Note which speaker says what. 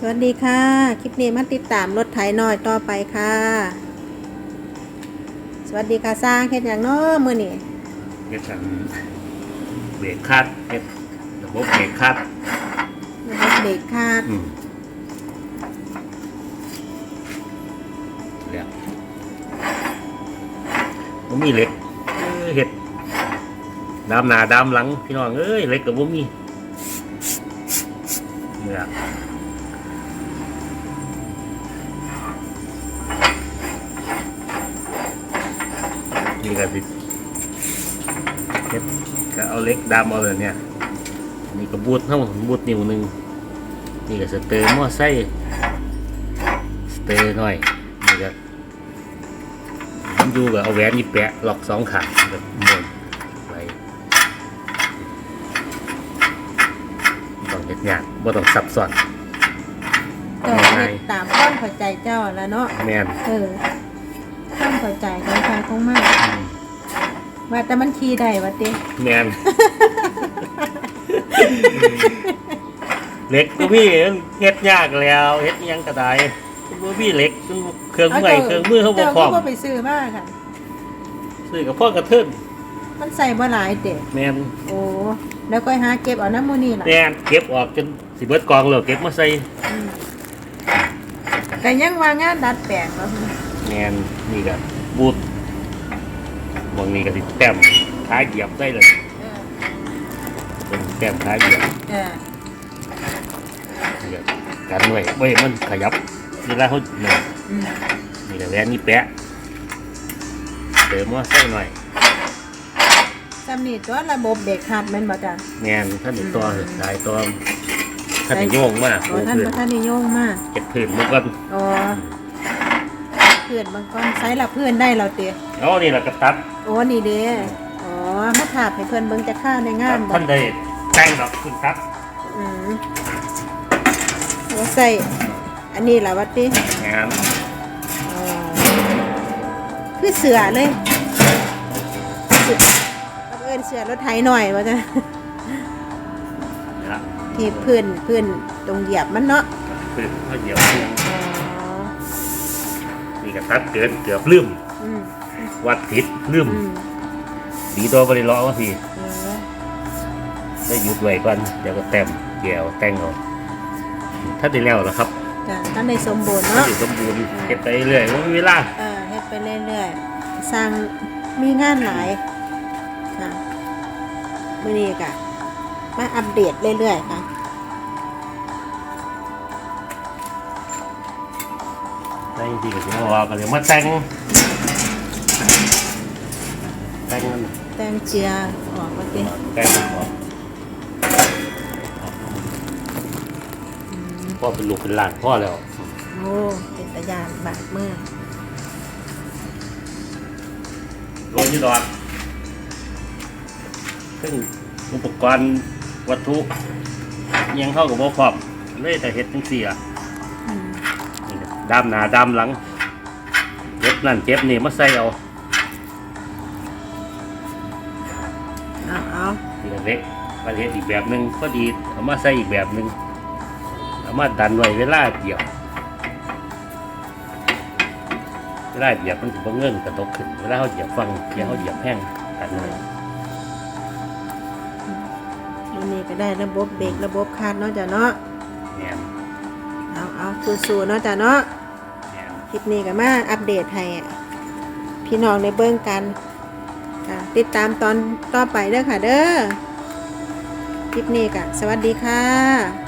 Speaker 1: สวัสดีค่ะ คลิปนี้มาติดตามรถไถน้อยต่อไปค่ะ สวัสดีค่ะสร้างเฮ็ดอย่างน้อมือนี่
Speaker 2: เฮ็ดฉันเบรกคาดเฮ็ดระบบเบรกคาด
Speaker 1: รถเบรกคาด
Speaker 2: อืมแล้วมันมีเหล็กเอ้ยเฮ็ดดามหน้าดามหลังพี่น้องเอ้ยเหล็กกับบ่มีเนี่ย นี่ก็สิเฮ็ดก็เอาเหล็กดามเอาเลยเนี่ยนี่ก็บูดเท่าบูดนิ้วหนึ่งนี่ก็สเตอร์มอไซค์สเตอร์หน่อยนี่ก็มันอยู่กับเอาแหวนนี่แปะล็อกสองขาแบบม้วนไว้บ่ต้องเฮ็ดยากบ่ต้องซับซ้อน
Speaker 1: เจ้าเฮ็ดตามความเข้าใจเจ้าแล้วเนาะ
Speaker 2: แม่น
Speaker 1: เออ ความเข้าใจของใครของมัน
Speaker 2: อืม
Speaker 1: ว่าแต่มันขี่ได้ว่าติ
Speaker 2: แม่นเหล็กก็พี่เฮ็ดยากแล้วเฮ็ดอิหยังก็ได้บ่มีเหล็กเครื่องไม้เครื่องมือเขาบ่
Speaker 1: เจ้า
Speaker 2: พร้อม
Speaker 1: ก็บ่ไปซื้อมาค่ะ
Speaker 2: ซื้อกับพ่อกระเทิน
Speaker 1: มันใส่บ่หลายเด้
Speaker 2: แม่น
Speaker 1: โอ้แล้วก็หาเก็บเอาน้ำมูนี่ล่ะ
Speaker 2: แม่นเก็บออกจนสิเบิดกองแล้วเก็บมาใส่
Speaker 1: อืมก็ยังว่างานดัดแปลงเนาะ
Speaker 2: แมนนี่ก็บูดวงนี้ก็สิแต้มท้ายเหยียบได้เลย
Speaker 1: เออ
Speaker 2: เป็นแต้มท้ายเหยียบ
Speaker 1: เออ
Speaker 2: นี่ก็กันไว้ไว้มันขยับเวลาเขาเนี่ย
Speaker 1: อืม
Speaker 2: นี่ก็แหวนนี่แปะเติมมาใส่หน่อย
Speaker 1: จำนี่ตัวระบบเบรกคัดแม่นบ่จ้ะ
Speaker 2: แมนท่านอีกตัวสายตัวท่านอีกโยงมาก
Speaker 1: โอ้ท่าน
Speaker 2: พื้น
Speaker 1: บ่ท่านนิยมมาก
Speaker 2: เก็บพื้นมันก็
Speaker 1: อ๋อ เพื่อนบางก้อนไซส์ละเพื่อนได้เราเตีย
Speaker 2: เอนี่แหละก็ตัด
Speaker 1: โอ้นี่เด้อ๋อมาถาบให้เพื่อนเบิ่งจะข้าในงานบ่
Speaker 2: ท่านได้แต่งดอกคุณตัด
Speaker 1: อืมโอ้ใส่อันนี้ล่ะวัดติ
Speaker 2: งาน
Speaker 1: อ๋อคือเสือเลยเสือบังเอิญเสือรถไถหน่อยว่าจ้ะ
Speaker 2: นะ
Speaker 1: ที่เพื่อนเพื่อนตรงเหยียบมันเนาะ
Speaker 2: พื้นเขาเหยียบ
Speaker 1: อ๋อ
Speaker 2: นี่ก็ตัดเกินเกือบลืม
Speaker 1: อืม
Speaker 2: วัดผิดลืม
Speaker 1: อืม
Speaker 2: ดีตัวบริล้อมาที
Speaker 1: เออ
Speaker 2: ได้หยุดไว้ก่อนเดี๋ยวก็แต้มแก้วแต่งเอาถ้าได้แล้วล่ะครับ
Speaker 1: จ้ะท่านในสมบูรณ์
Speaker 2: ถ้า
Speaker 1: เนาะ
Speaker 2: ได้สมบูรณ์เก็บไปเรื่อยไม่มีเวลา
Speaker 1: เออเฮ็ดไปเรื่อยๆสร้างมีงานหลายค่ะมื่อนี้ก็มาอัปเดตเรื่อยๆค่ะ
Speaker 2: ในจริงๆก็ถือว่าก็เลยมาแต่งแต่งมัน
Speaker 1: แตงเจียออกมาติ
Speaker 2: แต่งมันออกพ่อเป็นลูกเป็นหลานพ่อแล้ว
Speaker 1: โอ้เป็นตะยานบาดมือ
Speaker 2: โดนยี่ดอกซึ่งอุปกรณ์วัตถุอิหยังเข้ากับบ่พร้อมเลยแต่เฮ็ดจังซี่อะ
Speaker 1: อืม
Speaker 2: นี่นะ ดามหน้าดามหลังเจ็บนั่นเจ็บนี่มาใส่เอา
Speaker 1: เอาเอา
Speaker 2: ทีละเล็กประเทศอีกแบบหนึ่งก็ดีเอามาใส่อีกแบบหนึ่งเอามาดันไว้เวลาเหยียบเวลาเหยียบมันถือว่าเงื่อนกระตกขึ้นเวลาเขาเหยียบฟังเพียงเขาเหยียบแห้งกันเลย
Speaker 1: วันนี้ก็ได้ระบบเบรกระบบคาดเนาะจ้ะเนาะ สู้ๆเนาะจ้ะเนาะคลิปนี้ก็มาอัปเดตให้พี่น้องในเบื้องกันติดตามตอนต่อไปเด้อค่ะเด้อคลิปนี้ก็สวัสดีค่ะ